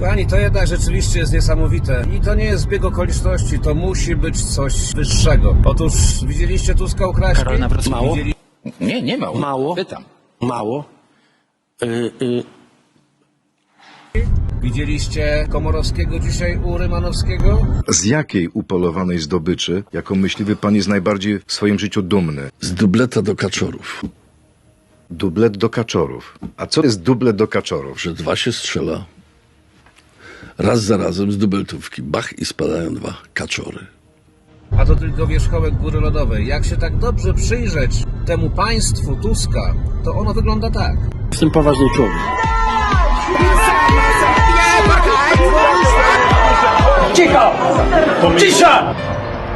Kochani, to jednak rzeczywiście jest niesamowite. I to nie jest zbieg okoliczności, to musi być coś wyższego. Otóż widzieliście Tuska ukraść? Karol Nawrocki. Mało? Widzieli... Nie, nie mało. Mało? Pytam. Mało. Y, y, Widzieliście Komorowskiego dzisiaj u Rymanowskiego? Z jakiej upolowanej zdobyczy, jako myśliwy, pan jest najbardziej w swoim życiu dumny? Z dubleta do kaczorów. Dublet do kaczorów. A co jest dublet do kaczorów? Że dwa się strzela. Raz za razem z dubeltówki. Bach i spadają dwa kaczory. A to tylko wierzchołek góry lodowej. Jak się tak dobrze przyjrzeć temu państwu Tuska, to ono wygląda tak. jestem poważny człowiek.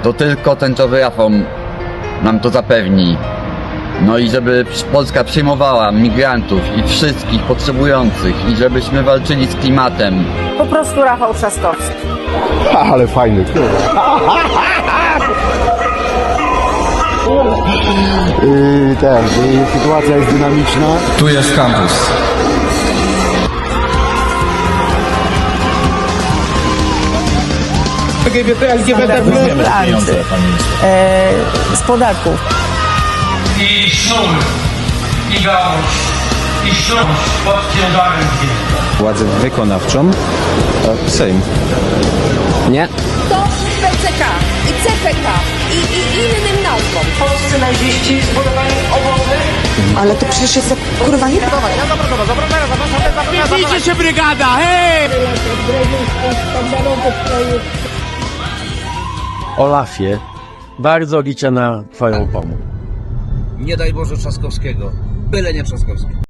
To tylko tęczowy Rafon nam to zapewni. No i żeby Polska przyjmowała migrantów i wszystkich potrzebujących i żebyśmy walczyli z klimatem. Po prostu Rafał Trzaskowski. Ale fajny. Yy, ten, yy, sytuacja jest dynamiczna. Tu jest kampus. E, z podatków. I sznur, i gałąź, i sznur pod ciężarem. Władzę wykonawczą. e, Sejm. Nie. to PCK i CPK i, i innym nazwom. Polscy naziści zbudowali obozy. Ale to przecież jest kurwa nie Olafie, bardzo liczę na Twoją pomoc. Nie daj Boże Trzaskowskiego. Byle nie Trzaskowski.